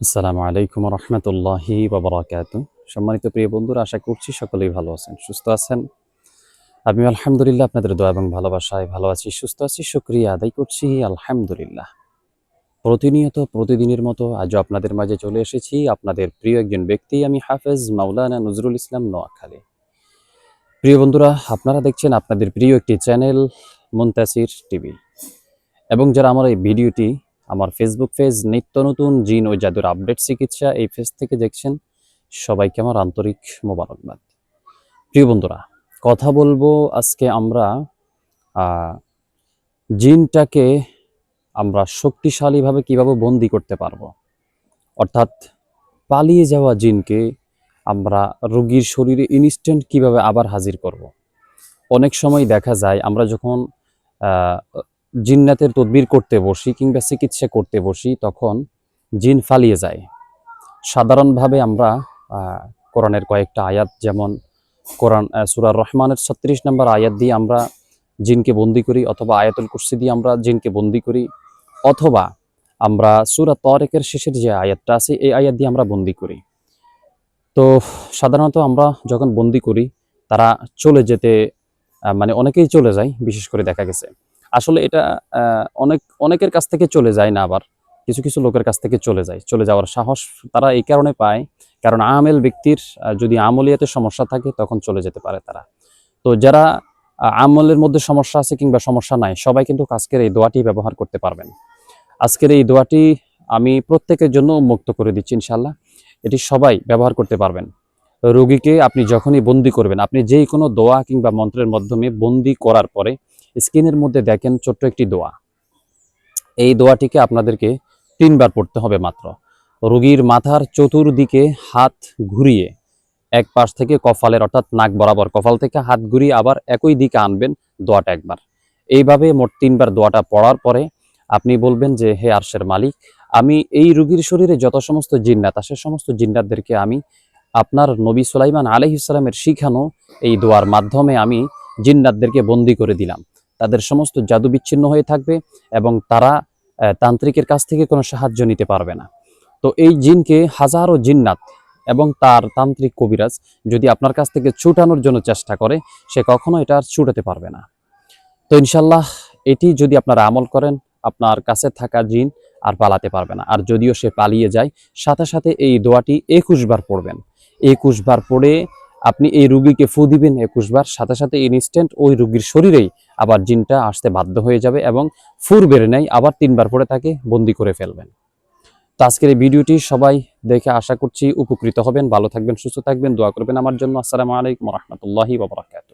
আসসালামু আলাইকুম রহমতুল্লাহি বাবরাকাত সম্মানিত প্রিয় বন্ধুরা, আশা করছি সকলেই ভালো আছেন, সুস্থ আছেন। আমি আলহামদুলিল্লাহ আপনাদের দোয়া এবং ভালোবাসায় ভালো আছি, সুস্থ আছি, শুক্রিয়া আদায় করছি, আলহামদুলিল্লাহ। প্রতিনিয়ত, প্রতিদিনের মতো আজও আপনাদের মাঝে চলে এসেছি। আপনাদের প্রিয় একজন ব্যক্তি আমি হাফেজ মাওলানা নজরুল ইসলাম নোয়াখালী। প্রিয় বন্ধুরা, আপনারা দেখছেন আপনাদের প্রিয় একটি চ্যানেল মুন্তাসির টিভি। এবং যারা আমার এই ভিডিওটি আমার ফেসবুক পেজ নিত্য নতুন জিন ও জাদুর আপডেট চিকিৎসা এই পেজ থেকে দেখছেন। সবাইকে আমার আন্তরিক মোবারকবাদ। প্রিয় বন্ধুরা, কথা বলব আজকে আমরা জিনটাকে আমরা শক্তিশালীভাবে কীভাবে বন্দি করতে পারব? অর্থাৎ পালিয়ে যাওয়া জিনকে আমরা রোগীর শরীরে ইনস্ট্যান্ট কীভাবে আবার হাজির করব। অনেক সময় দেখা যায় আমরা যখন জিন্নাতের তদবির করতে বসি কিংবা চিকিৎসা করতে বসি তখন জিন ফালিয়ে যায়। সাধারণভাবে আমরা কোরআনের কয়েকটা আয়াত যেমন কোরআন আহ, সূরা রহমানের ছত্রিশ নম্বর আয়াত দিয়ে আমরা জিনকে বন্দি করি অথবা আয়াতুল কুরসি দিয়ে আমরা জিনকে বন্দি করি অথবা আমরা সুরা তরেকের শেষের যে আয়াতটা আছে এই আয়াত দিয়ে আমরা বন্দি করি। তো সাধারণত আমরা যখন বন্দি করি তারা চলে যেতে মানে অনেকেই চলে যায় বিশেষ করে দেখা গেছে। আসলে এটা অনেক, অনেকের কাছ থেকে চলে যায় না আবার। কিছু কিছু লোকের কাছ থেকে চলে যায়। চলে যাওয়ার সাহস তারা এই কারণে পায়। কারণ আমেল ব্যক্তির যদি আমলিয়াতে সমস্যা থাকে, তখন চলে যেতে পারে তারা। তো যারা আমলের মধ্যে সমস্যা আছে কিংবা সমস্যা নাই, সবাই কিন্তু আজকের এই দোয়াটি ব্যবহার করতে পারবেন। আজকের এই দোয়াটি আমি প্রত্যেকের জন্য মুক্ত করে দিচ্ছি ইনশাল্লাহ এটি সবাই ব্যবহার করতে পারবেন। রোগীকে আপনি যখনই বন্দি করবেন, আপনি যেই কোনো দোয়া কিংবা মন্ত্রের মাধ্যমে বন্দি করার পরে স্ক্রিনের মধ্যে দেখেন ছোট্ট একটি দোয়া। এই দোয়াটিকে আপনাদেরকে তিনবার পড়তে হবে মাত্র। রোগীর মাথার চতুর্দিকে হাত ঘুরিয়ে এক পাশ থেকে কপালের অর্থাৎ নাক বরাবর, কপাল থেকে হাত ঘুরিয়ে আবার একই দিকে আনবেন দোয়াটা একবার। এইভাবে মোট তিনবার দোয়াটা পড়ার পরে আপনি বলবেন যে, হে আরশের মালিক, আমি এই রুগীর শরীরে যত সমস্ত জিন্নাত আছে, সমস্ত জিন্নাতদেরকে আমি আপনার নবী সুলাইমান আলহিসাল্লামের শিখানো এই দোয়ার মাধ্যমে আমি জিন্নাতদেরকে বন্দি করে দিলাম। তাদের সমস্ত জাদু বিচ্ছিন্ন হয়ে থাকবে এবং তারা তান্ত্রিকের কাছ থেকে কোনো সাহায্য নিতে পারবে না। তো এই জিনকে হাজারো জিন্নাত এবং তার তান্ত্রিক কবিরাজ যদি আপনার কাছ থেকে ছুটানোর জন্য চেষ্টা করে, সে কখনো এটা আর ছুটাতে পারবে না। তো ইনশাল্লাহ এটি যদি আপনারা আমল করেন, আপনার কাছে থাকা জিন আর পালাতে পারবে না। আর যদিও সে পালিয়ে যায়, সাথে সাথে এই দোয়াটি একুশ বার পড়বেন। একুশ বার পড়ে আপনি এই রুগীকে ফু দিবেন একুশ বার, সাথে সাথে ইনস্ট্যান্ট ওই রুগীর শরীরেই আবার জিনটা আসতে বাধ্য হয়ে যাবে এবং ফুর বেড়ে নেয়, আবার তিনবার পরে তাকে বন্দি করে ফেলবেন। তো আজকের এই ভিডিওটি সবাই দেখে আশা করছি উপকৃত হবেন। ভালো থাকবেন, সুস্থ থাকবেন, দোয়া করবেন আমার জন্য। আসসালামু আলাইকুম রহমতুল্লাহি বাবরাকাত